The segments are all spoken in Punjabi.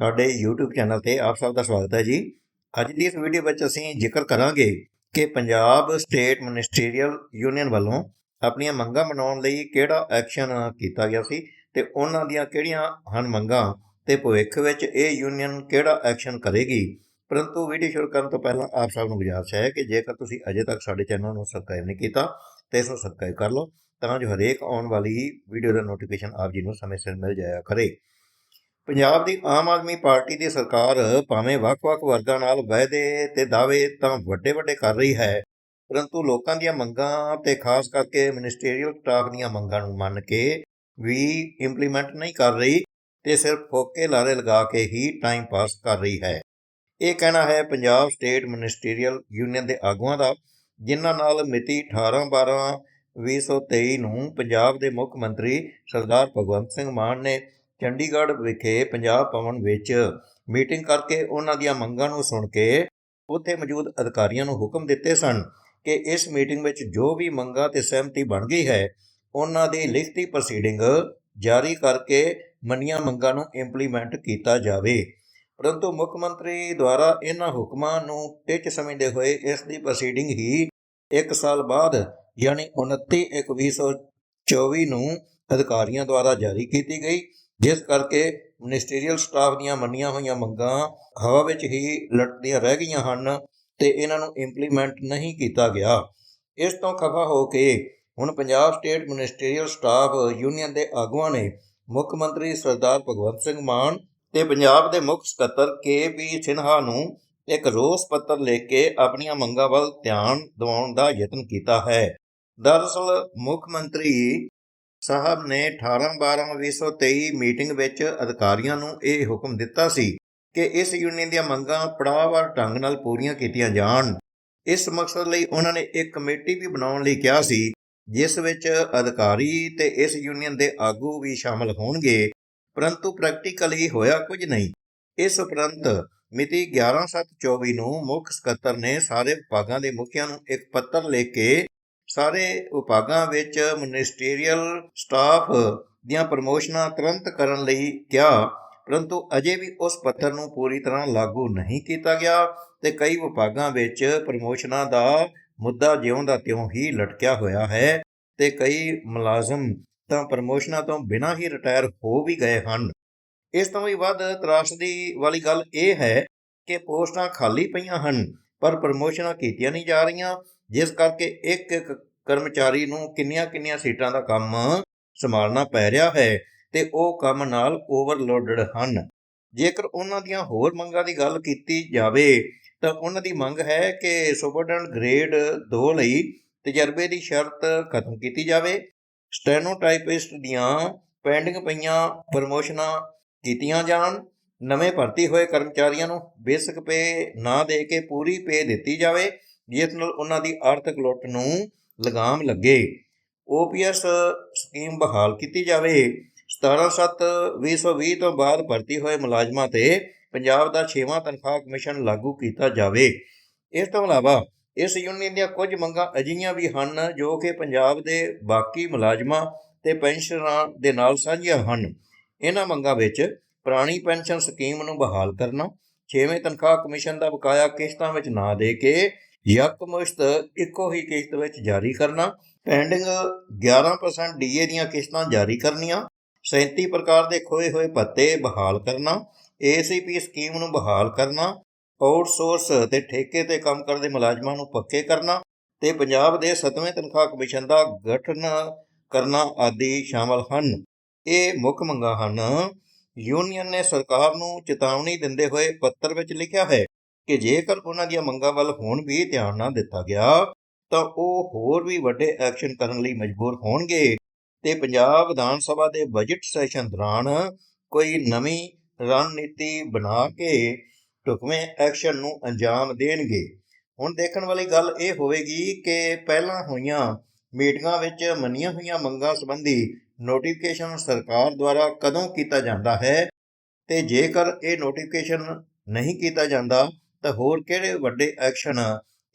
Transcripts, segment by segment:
ਸਾਡੇ YouTube ਚੈਨਲ ਤੇ ਆਪ ਸਭ ਦਾ ਸਵਾਗਤ ਹੈ ਜੀ। ਅੱਜ ਦੀ ਇਸ ਵੀਡੀਓ ਵਿੱਚ ਅਸੀਂ ਜ਼ਿਕਰ ਕਰਾਂਗੇ ਕਿ ਪੰਜਾਬ ਸਟੇਟ ਮਿਨਿਸਟਰੀਅਲ ਯੂਨੀਅਨ ਵੱਲੋਂ ਆਪਣੀਆਂ ਮੰਗਾਂ ਮਨਾਉਣ ਲਈ ਕਿਹੜਾ ਐਕਸ਼ਨ ਕੀਤਾ ਗਿਆ ਸੀ ਤੇ ਉਹਨਾਂ ਦੀਆਂ ਕਿਹੜੀਆਂ ਹਨ ਮੰਗਾਂ ਤੇ ਭਵਿੱਖ ਵਿੱਚ ਇਹ ਯੂਨੀਅਨ ਕਿਹੜਾ ਐਕਸ਼ਨ ਕਰੇਗੀ। ਪਰੰਤੂ ਵੀਡੀਓ ਸ਼ੁਰੂ ਕਰਨ ਤੋਂ ਪਹਿਲਾਂ ਆਪ ਸਭ ਨੂੰ ਗੁਜ਼ਾਰਿਸ਼ ਹੈ ਕਿ ਜੇਕਰ ਤੁਸੀਂ ਅਜੇ ਤੱਕ ਸਾਡੇ ਚੈਨਲ ਨੂੰ ਸਬਸਕ੍ਰਾਈਬ ਨਹੀਂ ਕੀਤਾ, ਤੇ ਇਸ ਨੂੰ ਸਬਸਕ੍ਰਾਈਬ ਕਰ ਲਓ, ਤਾਂ ਜੋ ਹਰੇਕ ਆਉਣ ਵਾਲੀ ਵੀਡੀਓ ਦਾ ਨੋਟੀਫਿਕੇਸ਼ਨ ਆਪ ਜੀ ਨੂੰ ਸਮੇਂ ਸਿਰ ਮਿਲ ਜਾਇਆ ਕਰੇ। ਪੰਜਾਬ ਦੀ ਆਮ ਆਦਮੀ ਪਾਰਟੀ ਦੀ ਸਰਕਾਰ ਭਾਵੇਂ ਵੱਖ-ਵੱਖ ਵਰਗਾਂ ਨਾਲ ਵਾਅਦੇ ਤੇ ਦਾਅਵੇ ਤਾਂ ਵੱਡੇ-ਵੱਡੇ ਕਰ ਰਹੀ ਹੈ, ਪਰੰਤੂ ਲੋਕਾਂ ਦੀਆਂ ਮੰਗਾਂ ਤੇ ਖਾਸ ਕਰਕੇ ਮਿਨਿਸਟਰੀਅਲ ਸਟਾਫ ਦੀਆਂ ਮੰਗਾਂ ਨੂੰ ਮੰਨ ਕੇ ਵੀ ਇੰਪਲੀਮੈਂਟ ਨਹੀਂ ਕਰ ਰਹੀ ਤੇ ਸਿਰਫ ਫੋਕੇ ਲਾਰੇ ਲਗਾ ਕੇ ਹੀ ਟਾਈਮ ਪਾਸ ਕਰ ਰਹੀ ਹੈ। ਇਹ ਕਹਿਣਾ ਹੈ ਪੰਜਾਬ ਸਟੇਟ ਮਿਨਿਸਟਰੀਅਲ ਯੂਨੀਅਨ ਦੇ ਆਗੂਆਂ ਦਾ, ਜਿਨ੍ਹਾਂ ਨਾਲ ਮਿਤੀ 18/12/2023 ਨੂੰ ਪੰਜਾਬ ਦੇ ਮੁੱਖ ਮੰਤਰੀ ਸਰਦਾਰ ਭਗਵੰਤ ਸਿੰਘ ਮਾਨ ਨੇ ਚੰਡੀਗੜ੍ਹ ਵਿਖੇ ਪੰਜਾਬ ਭਵਨ ਵਿੱਚ ਮੀਟਿੰਗ ਕਰਕੇ ਉਹਨਾਂ ਦੀਆਂ ਮੰਗਾਂ ਨੂੰ ਸੁਣ ਕੇ ਉੱਥੇ ਮੌਜੂਦ ਅਧਿਕਾਰੀਆਂ ਨੂੰ ਹੁਕਮ ਦਿੱਤੇ ਸਨ ਕਿ ਇਸ ਮੀਟਿੰਗ ਵਿੱਚ ਜੋ ਵੀ ਮੰਗਾਂ ਤੇ ਸਹਿਮਤੀ ਬਣ ਗਈ ਹੈ, ਉਹਨਾਂ ਦੀ ਲਿਖਤੀ ਪ੍ਰੋਸੀਡਿੰਗ ਜਾਰੀ ਕਰਕੇ ਮੰਨੀਆਂ ਮੰਗਾਂ ਨੂੰ ਇੰਪਲੀਮੈਂਟ ਕੀਤਾ ਜਾਵੇ। ਪਰੰਤੂ ਮੁੱਖ ਮੰਤਰੀ ਦੁਆਰਾ ਇਹਨਾਂ ਹੁਕਮਾਂ ਨੂੰ ਟਿੱਚ ਸਮਝਦੇ ਹੋਏ ਇਸ ਦੀ ਪ੍ਰੋਸੀਡਿੰਗ ਹੀ 1 ਸਾਲ ਬਾਅਦ ਯਾਨੀ 29/1/2024 ਨੂੰ ਅਧਿਕਾਰੀਆਂ ਦੁਆਰਾ ਜਾਰੀ ਕੀਤੀ ਗਈ। ਜਿਸ ਕਰਕੇ ਮਿਨਿਸਟਰੀਅਲ ਸਟਾਫ ਦੀਆਂ ਮੰਨੀਆਂ ਹੋਈਆਂ ਮੰਗਾਂ ਹਵਾ ਵਿੱਚ ਹੀ ਲਟਦੀਆਂ ਰਹਿ ਗਈਆਂ ਹਨ ਤੇ ਇਹਨਾਂ ਨੂੰ ਇੰਪਲੀਮੈਂਟ ਨਹੀਂ ਕੀਤਾ ਗਿਆ। ਇਸ ਤੋਂ ਖਫਾ ਹੋ ਕੇ ਹੁਣ Punjab state ministerial staff union ਦੇ ਆਗੂਆਂ ਨੇ ਮੁੱਖ ਮੰਤਰੀ ਸਰਦਾਰ ਭਗਵੰਤ ਸਿੰਘ ਮਾਨ ਤੇ ਪੰਜਾਬ ਦੇ ਮੁੱਖ ਸਕੱਤਰ ਕੇ ਪੀ ਸਿਨਹਾ ਨੂੰ ਇੱਕ ਰੋਸ ਪੱਤਰ ਲਿਖ ਕੇ ਆਪਣੀਆਂ ਮੰਗਾਂ ਵੱਲ ਧਿਆਨ ਦਿਵਾਉਣ ਦਾ ਯਤਨ ਕੀਤਾ ਹੈ। ਦਰਅਸਲ ਮੁੱਖ ਮੰਤਰੀ ਸਾਹਿਬ ਨੇ 18/12/2023 ਮੀਟਿੰਗ ਵਿੱਚ ਅਧਿਕਾਰੀਆਂ ਨੂੰ ਇਹ ਹੁਕਮ ਦਿੱਤਾ ਸੀ ਕਿ ਇਸ ਯੂਨੀਅਨ ਦੀਆਂ ਮੰਗਾਂ ਪੜਾਅਵਾਰ ਢੰਗ ਨਾਲ ਪੂਰੀਆਂ ਕੀਤੀਆਂ ਜਾਣ। ਇਸ ਮਕਸਦ ਲਈ ਉਹਨਾਂ ਨੇ ਇੱਕ ਕਮੇਟੀ ਵੀ ਬਣਾਉਣ ਲਈ ਕਿਹਾ ਸੀ, ਜਿਸ ਵਿੱਚ ਅਧਿਕਾਰੀ ਤੇ ਇਸ ਯੂਨੀਅਨ ਦੇ ਆਗੂ ਵੀ ਸ਼ਾਮਲ ਹੋਣਗੇ, ਪਰੰਤੂ ਪ੍ਰੈਕਟੀਕਲੀ ਹੋਇਆ ਕੁਝ ਨਹੀਂ। ਇਸ ਉਪਰੰਤ ਮਿਤੀ 11/7/24 ਨੂੰ ਮੁੱਖ ਸਕੱਤਰ ਨੇ ਸਾਰੇ ਵਿਭਾਗਾਂ ਦੇ ਮੁਖੀਆਂ ਨੂੰ ਇੱਕ ਪੱਤਰ ਲਿਖ ਕੇ ਸਾਰੇ ਵਿਭਾਗਾਂ ਵਿੱਚ ਮਿਨਿਸਟਰੀਅਲ ਸਟਾਫ ਦੀਆਂ ਪ੍ਰਮੋਸ਼ਨਾਂ ਤੁਰੰਤ ਕਰਨ ਲਈ ਕਿਹਾ, ਪਰੰਤੂ ਅਜੇ ਵੀ ਉਸ ਪੱਤਰ ਨੂੰ ਪੂਰੀ ਤਰ੍ਹਾਂ ਲਾਗੂ ਨਹੀਂ ਕੀਤਾ ਗਿਆ ਤੇ ਕਈ ਵਿਭਾਗਾਂ ਵਿੱਚ ਪ੍ਰਮੋਸ਼ਨਾਂ ਦਾ ਮੁੱਦਾ ਜਿਉਂ ਦਾ ਤਿਉਂ ਹੀ ਲਟਕਿਆ ਹੋਇਆ ਹੈ ਤੇ ਕਈ ਮੁਲਾਜ਼ਮ ਤਾਂ ਪ੍ਰਮੋਸ਼ਨਾਂ ਤੋਂ ਬਿਨਾਂ ਹੀ ਰਿਟਾਇਰ ਹੋ ਵੀ ਗਏ ਹਨ। ਇਸ ਤੋਂ ਵੀ ਵੱਧ ਤਰਾਸਦੀ ਵਾਲੀ ਗੱਲ ਇਹ ਹੈ ਕਿ ਪੋਸਟਾਂ ਖਾਲੀ ਪਈਆਂ ਹਨ, ਪਰ ਪ੍ਰਮੋਸ਼ਨਾਂ ਕੀਤੀਆਂ ਨਹੀਂ ਜਾ ਰਹੀਆਂ ਜਿਸ ਕਰਕੇ ਇੱਕ ਇੱਕ ਕਰਮਚਾਰੀ ਨੂੰ ਕਿੰਨੀਆਂ ਕਿੰਨੀਆਂ ਸੀਟਾਂ ਦਾ ਕੰਮ ਸੰਭਾਲਣਾ ਪੈ ਰਿਹਾ ਹੈ ਤੇ ਉਹ ਕੰਮ ਨਾਲ ਓਵਰਲੋਡਡ ਹਨ। ਜੇਕਰ ਉਹਨਾਂ ਦੀਆਂ ਹੋਰ ਮੰਗਾਂ ਦੀ ਗੱਲ ਕੀਤੀ ਜਾਵੇ, ਤਾਂ ਉਹਨਾਂ ਦੀ ਮੰਗ ਹੈ ਕਿ ਸੁਪਰਡੈਂਟ ਗ੍ਰੇਡ 2 ਲਈ ਤਜਰਬੇ ਦੀ ਸ਼ਰਤ ਖਤਮ ਕੀਤੀ ਜਾਵੇ। ਸਟੈਨੋਟਾਈਪਿਸਟ ਦੀਆਂ ਪੈਂਡਿੰਗ ਪਈਆਂ ਪ੍ਰਮੋਸ਼ਨਾਂ ਕੀਤੀਆਂ ਜਾਣ, ਨਵੇਂ ਭਰਤੀ ਹੋਏ ਕਰਮਚਾਰੀਆਂ ਨੂੰ ਬੇਸਿਕ ਪੇ ਨਾ ਦੇ ਕੇ ਪੂਰੀ ਪੇ ਦਿੱਤੀ ਜਾਵੇ ਜਿਸ ਨਾਲ ਉਹਨਾਂ ਦੀ ਆਰਥਿਕ ਲੁੱਟ ਨੂੰ ਲਗਾਮ ਲੱਗੇ। ਓਪੀਐਸ ਸਕੀਮ ਬਹਾਲ ਕੀਤੀ ਜਾਵੇ। 17/7/2020 ਤੋਂ ਬਾਅਦ ਭਰਤੀ ਹੋਏ ਮੁਲਾਜ਼ਮਾਂ ਤੇ ਪੰਜਾਬ ਦਾ 6ਵਾਂ ਤਨਖਾਹ ਕਮਿਸ਼ਨ ਲਾਗੂ ਕੀਤਾ ਜਾਵੇ। ਇਸ ਤੋਂ ਇਲਾਵਾ ਇਸ ਯੂਨੀਅਨ ਦੀਆਂ ਕੁਝ ਮੰਗਾਂ ਅਜਿਹੀਆਂ ਵੀ ਹਨ ਜੋ ਕਿ ਪੰਜਾਬ ਦੇ ਬਾਕੀ ਮੁਲਾਜ਼ਮਾਂ ਤੇ ਪੈਨਸ਼ਨਰਾਂ ਦੇ ਨਾਲ ਸਾਂਝੀਆਂ ਹਨ। ਇਹਨਾਂ ਮੰਗਾਂ ਵਿੱਚ ਪੁਰਾਣੀ ਪੈਨਸ਼ਨ ਸਕੀਮ ਨੂੰ ਬਹਾਲ ਕਰਨਾ 6ਵੇਂ ਤਨਖਾਹ ਕਮਿਸ਼ਨ ਦਾ ਬਕਾਇਆ ਕਿਸ਼ਤਾਂ ਵਿੱਚ ਨਾ ਦੇ ਕੇ ਯਕਮੁਸ਼ਤ ਇੱਕੋ ਹੀ ਕਿਸ਼ਤ ਵਿੱਚ ਜਾਰੀ ਕਰਨਾ ਪੈਂਡਿੰਗ 11% ਡੀਏ ਦੀਆਂ ਕਿਸ਼ਤਾਂ ਜਾਰੀ ਕਰਨੀਆਂ 37 ਪ੍ਰਕਾਰ ਦੇ ਖੋਏ ਹੋਏ ਭੱਤੇ ਬਹਾਲ ਕਰਨਾ ਏਸੀਪੀ ਸਕੀਮ ਨੂੰ ਬਹਾਲ ਕਰਨਾ ਆਊਟਸੋਰਸ ਤੇ ਠੇਕੇ ਤੇ ਕੰਮ ਕਰਦੇ ਮੁਲਾਜ਼ਮਾਂ ਨੂੰ ਪੱਕੇ ਕਰਨਾ ਤੇ ਪੰਜਾਬ ਦੇ 7ਵੇਂ ਤਨਖਾਹ ਕਮਿਸ਼ਨ ਦਾ ਗਠਨ ਕਰਨਾ ਆਦਿ ਸ਼ਾਮਲ ਹਨ। ਇਹ ਮੁੱਖ ਮੰਗਾਂ ਹਨ। ਯੂਨੀਅਨ ਨੇ ਸਰਕਾਰ ਨੂੰ ਚੇਤਾਵਨੀ ਦਿੰਦੇ ਹੋਏ ਪੱਤਰ ਵਿੱਚ ਲਿਖਿਆ ਹੈ ਕਿ ਜੇਕਰ ਉਹਨਾਂ ਦੀਆਂ ਮੰਗਾਂ ਵੱਲ ਹੁਣ ਵੀ ਧਿਆਨ ਨਾ ਦਿੱਤਾ ਗਿਆ, ਤਾਂ ਉਹ ਹੋਰ ਵੀ ਵੱਡੇ ਐਕਸ਼ਨ ਕਰਨ ਲਈ ਮਜਬੂਰ ਹੋਣਗੇ। ਤੇ ਪੰਜਾਬ ਵਿਧਾਨ ਸਭਾ ਦੇ ਬਜਟ ਸੈਸ਼ਨ ਦੌਰਾਨ ਕੋਈ ਨਵੀਂ ਰਣਨੀਤੀ ਬਣਾ ਕੇ ਢੁਕਵੇਂ ਐਕਸ਼ਨ ਨੂੰ ਅੰਜਾਮ ਦੇਣਗੇ। ਹੁਣ ਦੇਖਣ ਵਾਲੀ ਗੱਲ ਇਹ ਹੋਵੇਗੀ ਕਿ ਪਹਿਲਾਂ ਹੋਈਆਂ ਮੀਟਿੰਗਾਂ ਵਿੱਚ ਮੰਨੀਆਂ ਹੋਈਆਂ ਮੰਗਾਂ ਸੰਬੰਧੀ ਨੋਟੀਫਿਕੇਸ਼ਨ ਸਰਕਾਰ ਦੁਆਰਾ ਕਦੋਂ ਕੀਤਾ ਜਾਂਦਾ ਹੈ? ਤੇ ਜੇਕਰ ਇਹ ਨੋਟੀਫਿਕੇਸ਼ਨ ਨਹੀਂ ਕੀਤਾ ਜਾਂਦਾ ਤਾਂ ਹੋਰ ਕਿਹੜੇ ਵੱਡੇ ਐਕਸ਼ਨ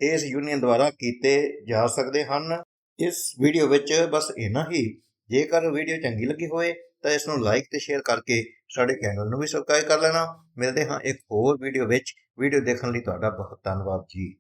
ਇਸ ਯੂਨੀਅਨ ਦੁਆਰਾ ਕੀਤੇ ਜਾ ਸਕਦੇ ਹਨ? ਇਸ ਵੀਡੀਓ ਵਿੱਚ ਬਸ ਇੰਨਾ ਹੀ। ਜੇਕਰ ਵੀਡੀਓ ਚੰਗੀ ਲੱਗੀ ਹੋਵੇ ਤਾਂ ਇਸ ਨੂੰ ਲਾਈਕ ਤੇ ਸ਼ੇਅਰ ਕਰਕੇ ਸਾਡੇ ਚੈਨਲ ਨੂੰ ਵੀ ਸਬਸਕ੍ਰਾਈਬ ਕਰ ਲੈਣਾ। ਮਿਲਦੇ ਹਾਂ ਇੱਕ ਹੋਰ ਵੀਡੀਓ ਵਿੱਚ। ਵੀਡੀਓ ਦੇਖਣ ਲਈ ਤੁਹਾਡਾ ਬਹੁਤ ਧੰਨਵਾਦ ਜੀ।